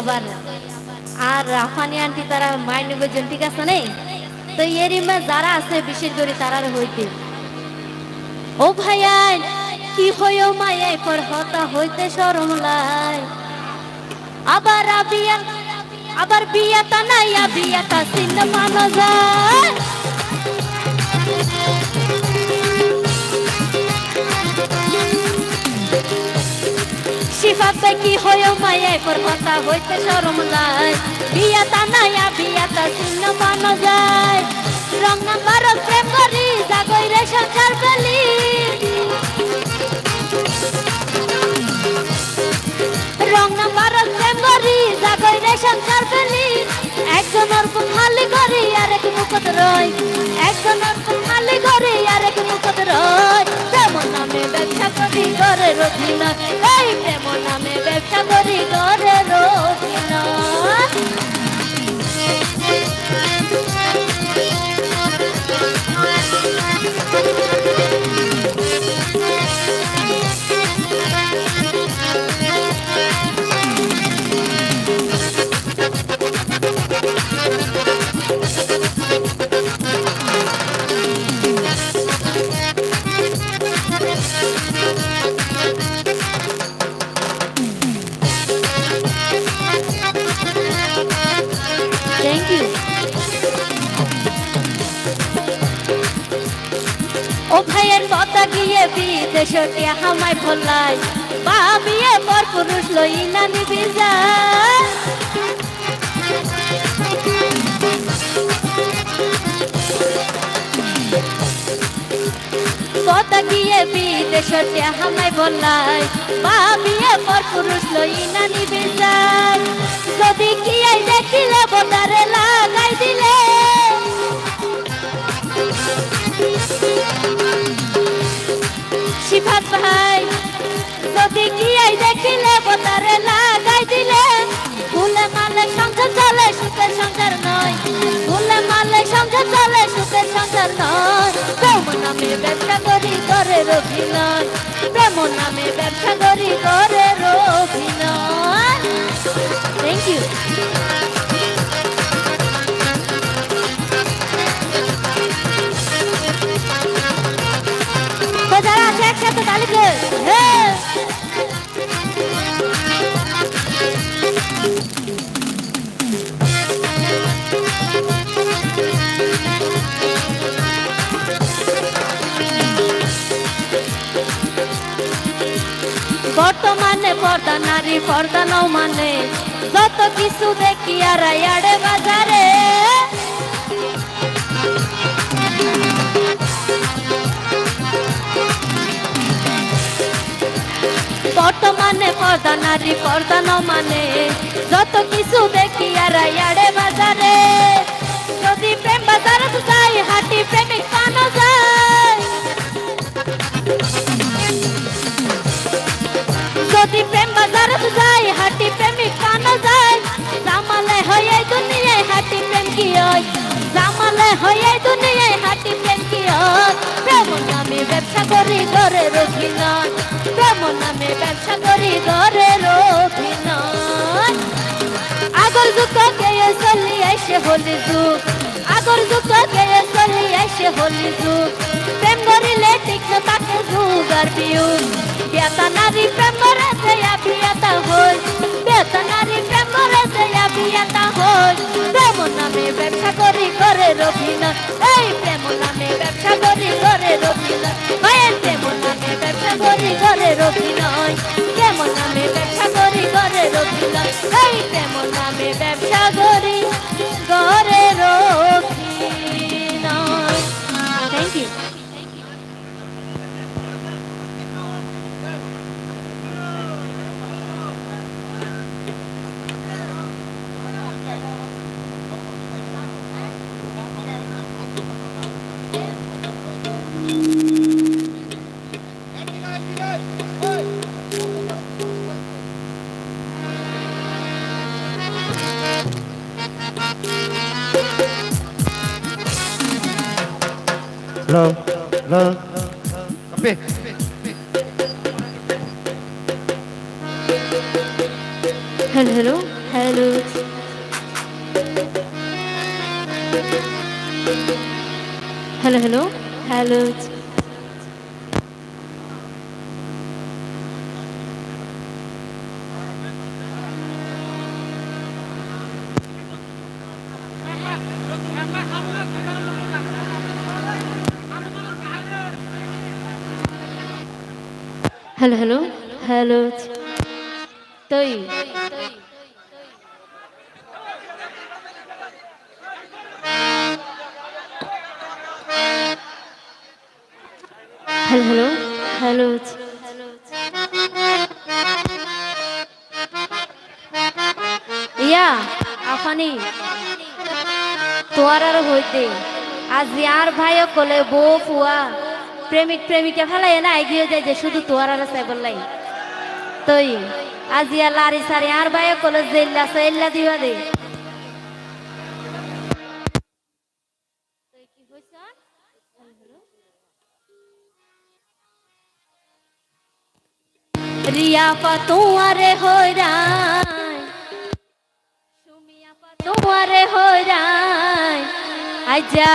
আবার আর রাফানি আন্টি তারা মাইনে বুঝছেন ঠিক আছে নেই তো এরই মা, যারা আছে বিশেষ করে তারার হইতে। ও ভাইয়াই কি হইও মায়াই পর হতা হইতে শরম লাই। আবার বিয়া আবার বিয়াটা নাই বিয়াটা সিন মানো যায় শিফাতে কি হইও মায়ে? পর কথা হইতে শরম নাই বিয়াটা নাইয়া বিয়াটা চিহ্ন মানো যায়। রং নাম্বার প্রেম করি, জাগই রে সংসার পেলি রং নাম্বার প্রেম করি, জাগই রে সংসার পেলি একজনের খালি করি আর এক মুখত রই। একজনের করে রথিনা এই প্রেম নামে ব্যবসা করি করে ভাইয়ের কথা গিয়ে বিদেশটি হামাই ভোলাই বা বিয়ে পর পুরুষ লই না নিবি যায়। গিয়ে বিদেশটি হামাই ভোলাই বা বিয়ে পর পুরুষ লই না নিবি যদি কি দেখিলে বোতারে লাগাই দিলে ভাই। যদি আই দেখিলে বোতারে লাগাই দিলে ভুলে মালে সংসার চলে সুখের সংসার নয়। ভুলে মালে সংসার চলে সুখের সংসার নয়। প্রেম নামে ব্যবসা করি করে অভিনয় প্রেম নামে ব্যবসা করি করে অভিনয় থ্যাংক ইউ নও মানে যত কিছু দেখি আর আড়ে বাজারে বর্তমানে পর্দা নারী পর্দা নও মানে যত কিছু দেখি আর আড়ে বাজারে যদি প্রেম বাজারে যাই হাঁটি প্রেমিক পানো যায় যদি হয়ে দুনিয়ায় হাঁটি হয় প্রেম নামে ব্যবসা করি ঘরে রঘিনয় প্রেম নামে ব্যবসা করি ঘরে রঘিনয় আগর যুগ গেয়ে চলি এসে হলি যুগ। আগর গেয়ে চলি এসে হলি যুগ। প্রেম করিলে না তাকে যুগ আর বিয়াতা নারী প্রেম করে দেয়া বিয়াতা হই। বিয়াতা নারী প্রেম করে দেয়া বিয়াতা হই। প্রেম নামে ব্যবসা করি, করে রবিনা। এই প্রেম নামে ব্যবসা করি, করে রবিনা। ভাইয়ের প্রেম নামে ব্যবসা করি, করে রবিনয় কেমন নামে ব্যবসা করি حلو. هلو هلو هلو هلو هلو هلو طيب. Hello hello. হ্যালো। ইয়া, আফানি। তোয়ার আর হইতে। আজ আর ভাইও কলে বউ, ফুয়া। প্রেমিক, প্রেমিকা ফেলাই না এগিয়ে যায় যে শুধু তোয়ার আর আছে বললাই তই, আজি লারি সারি, আর ভাইও কলে জেল্লা, সেল্লা দিবা দে। রিয়া পা তোমারে হইরায় সুমিয়া পা তোমারে হইরায় আজা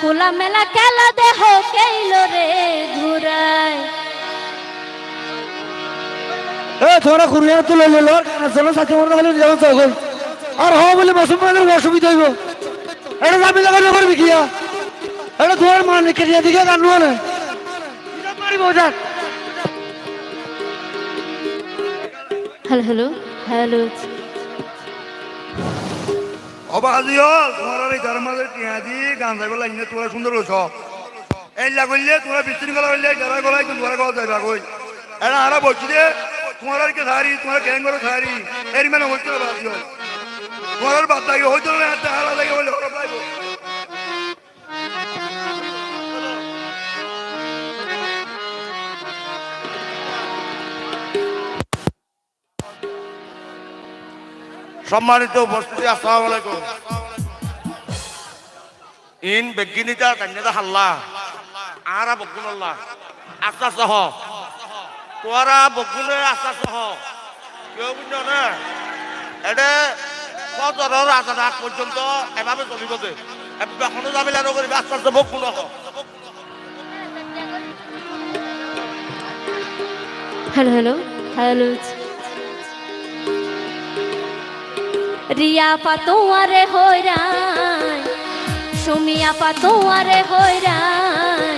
কোলা মেলা খেলা দেহ কেইল রে ঘুরায় এ, তোরা কুরিয়া তুলে লর কানাসল সাথে মরতে হলে যাও সকল আর হ বলে মাসুম মাদের অসুবিধা হইব। এটা আমি লাগা করবি কিয়া এটা তোমার মান কেটে দিকে কান্নুয়া না মারিব হ্যালো হ্যালো হ্যালো। হল তোমার এই টিয়াদি গান যাইব লাগিলে তোরা সুন্দর হইছ। এই লাগলে তোরা বিশৃঙ্খলা হইলে, যারা গলাই তোরা গলা যাইবা কই এরা আরা বলছি যে, তোমার আর কে ধারি, তোমার গ্যাং করে ধারি। মানে হইতে হল তোমার বাদ লাগে হইতো সম্মানিত উপস্থিতি, আসসালামু আলাইকুম। ইন বেগিনিতা কান্যাদা হাল্লা। আরা বগুন আল্লাহ আস্তা সহ তোরা বগুনে আস্তা সহ কেউ বুঝছ না। এটা কতর আগ পর্যন্ত এভাবে চলিব যে। এখনও যাবি লানো করিবি। আস্তে আস্তে বগুন হ্যালো। Hello hello. রিয়া পাতোয়ারে হইরাই, সুমিয়া পাতোয়ারে হইরাই।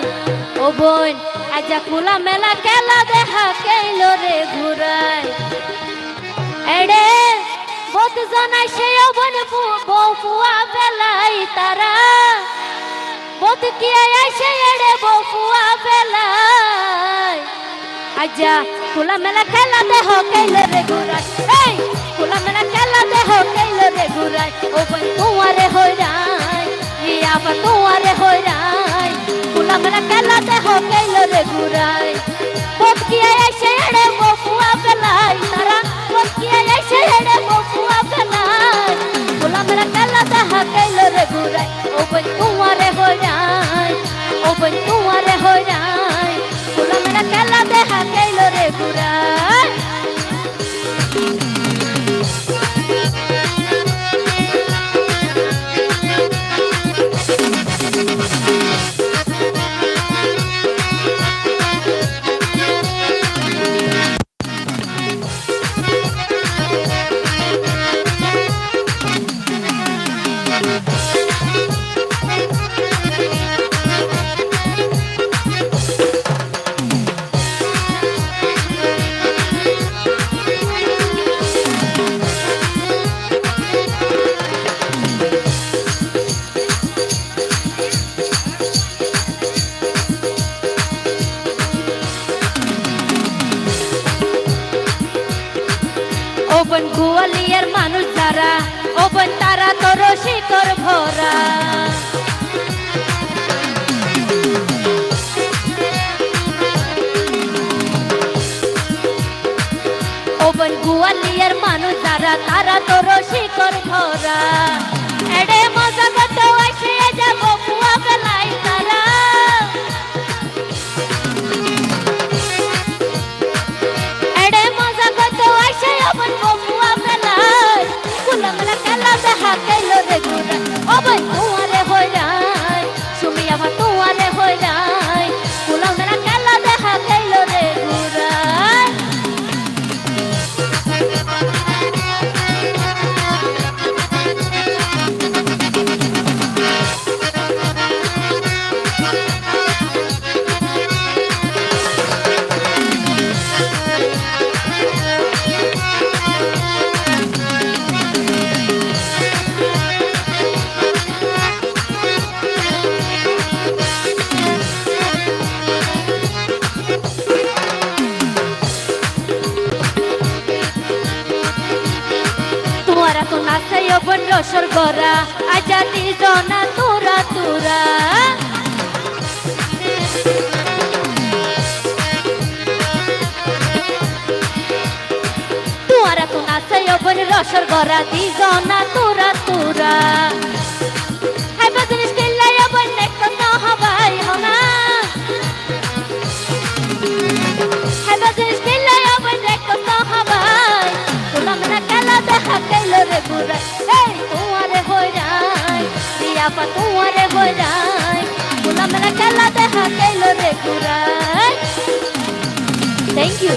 ও বোন, আজা খোলা মেলা কেলা দেখা কেইলো রে ঘুরাই। এড়ে বহুত জনাই সে বোন বউ ফুয়া বেলাই তারা। বহুত কি আইসে এড়ে বউ ফুয়া বেলাই আজা খোলা মেলা খেলা দেহ কেইলে রে ঘুরাই। মেলা টেলা দেহ টেল দে ঘুরাই ওপেন তোমারে হই রাই ইয়াপা তোমারে হই রাই। গুলা মেলা টেলা দেহ টেল দে ঘুরাই পটকিয়া এসে এড়ে বপুয়া বেলাই তারা তোরা বন রসর গরা আজাদি জনা তোরা তোরা। তুয়ারা তো নাচাই বন রসর গরা দি জনা তোরা তোরা। হাই দিয়া পা তুয়ারে হই যাই তোলা দেখা কাইলো রে ঘুরাই থ্যাংক ইউ